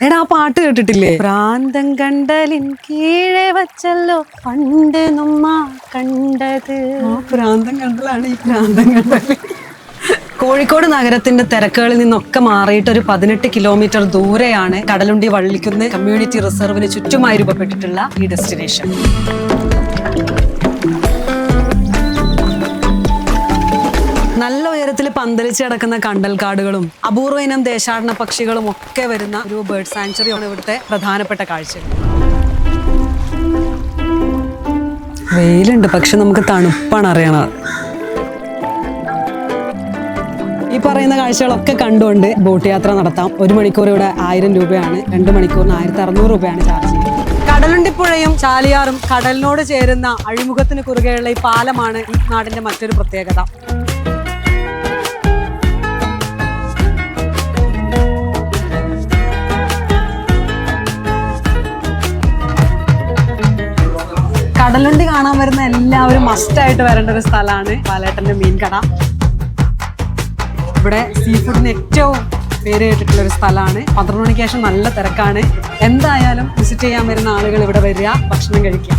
എടാ ആ പാട്ട് കേട്ടിട്ടില്ലേ? പ്രാന്തം കണ്ടലിൻ കീഴെ വച്ചല്ലോ പണ്ട് നമ്മ കണ്ടത്. പ്രാന്തം കണ്ടലാണ് ഈ പ്രാന്തം കണ്ടൽ കോഴിക്കോട് നഗരത്തിന്റെ തിരക്കുകളിൽ നിന്നൊക്കെ മാറിയിട്ട് ഒരു പതിനെട്ട് കിലോമീറ്റർ ദൂരെയാണ് കടലുണ്ടി വള്ളിക്കുന്ന് കമ്മ്യൂണിറ്റി റിസർവിന് ചുറ്റുമായി രൂപപ്പെട്ടിട്ടുള്ള ഈ ഡെസ്റ്റിനേഷൻ. നല്ല പന്തലിച്ച് കിടക്കുന്ന കണ്ടൽക്കാടുകളും അപൂർവ ഇനം ദേശാടന പക്ഷികളും ഒക്കെ വരുന്ന ഒരു ബേർഡ് സാങ്ച്വറിയാണ് ഇവിടുത്തെ പ്രധാനപ്പെട്ട കാഴ്ച വെയിലുണ്ട് പക്ഷെ നമുക്ക് തണുപ്പാണ് അറിയണത്. ഈ പറയുന്ന കാഴ്ചകളൊക്കെ കണ്ടുകൊണ്ട് ബോട്ട് യാത്ര നടത്താം. ഒരു മണിക്കൂർ ഇവിടെ ആയിരം രൂപയാണ്. രണ്ട് മണിക്കൂറിന് ആയിരത്തി അറുന്നൂറ് രൂപയാണ് ചാർജ് ചെയ്യുന്നത്. കടലുണ്ടിപ്പുഴയും ചാലിയാറും കടലിനോട് ചേരുന്ന അഴിമുഖത്തിന് കുറുകെയുള്ള ഈ പാലമാണ് ഈ നാടിന്റെ മറ്റൊരു പ്രത്യേകത. കടലുണ്ടി കാണാൻ വരുന്ന എല്ലാവരും മസ്റ്റായിട്ട് വരേണ്ട ഒരു സ്ഥലമാണ് പാലേട്ടന്റെ മീൻകട ഇവിടെ സീ ഫുഡിന് ഏറ്റവും പേര് കേട്ടിട്ടുള്ള ഒരു സ്ഥലമാണ്. പന്ത്രണ്ട് മണിക്ക് ശേഷം നല്ല തിരക്കാണ്. എന്തായാലും വിസിറ്റ് ചെയ്യാൻ വരുന്ന ആളുകൾ ഇവിടെ വരിക ഭക്ഷണം കഴിക്കുക.